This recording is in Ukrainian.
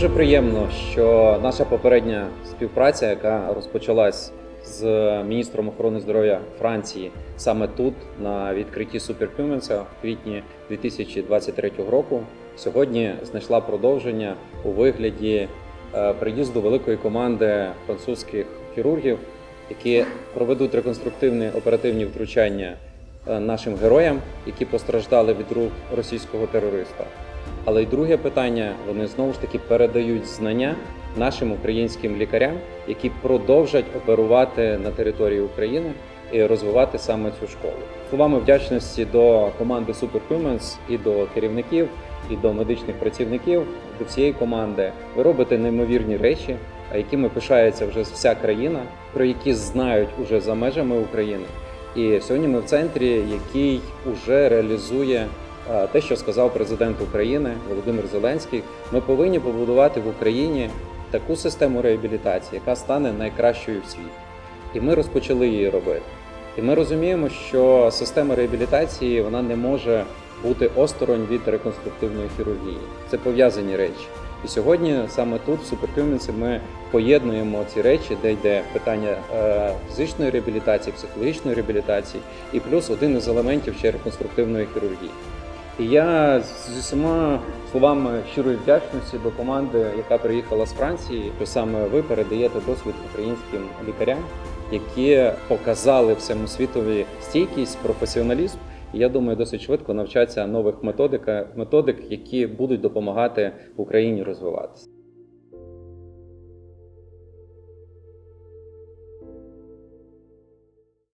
Дуже приємно, що наша попередня співпраця, яка розпочалась з міністром охорони здоров'я Франції саме тут, на відкритті Суперхюменса в квітні 2023 року, сьогодні знайшла продовження у вигляді е, приїзду великої команди французьких хірургів, які проведуть реконструктивні оперативні втручання е, нашим героям, які постраждали від рук російського терориста. Але й друге питання: вони знову ж таки передають знання нашим українським лікарям, які продовжать оперувати на території України і розвивати саме цю школу. Словами вдячності до команди Superhumans і до керівників, і до медичних працівників, до всієї команди. Ви робите неймовірні речі, якими пишається вже вся країна, про які знають уже за межами України. І сьогодні ми в центрі, який уже реалізує те, що сказав президент України Володимир Зеленський. Ми повинні побудувати в Україні таку систему реабілітації, яка стане найкращою в світі. І ми розпочали її робити. І ми розуміємо, що система реабілітації вона не може бути осторонь від реконструктивної хірургії. Це пов'язані речі. І сьогодні саме тут, в Суперхюменсі, ми поєднуємо ці речі, де йде питання е, фізичної реабілітації, психологічної реабілітації, і плюс один із елементів ще реконструктивної хірургії. І я з усіма словами щирої вдячності до команди, яка приїхала з Франції, що саме ви передаєте досвід українським лікарям, які показали всьому світові стійкість, професіоналізм. І я думаю, досить швидко навчаться нових методик, методик, які будуть допомагати Україні розвиватися.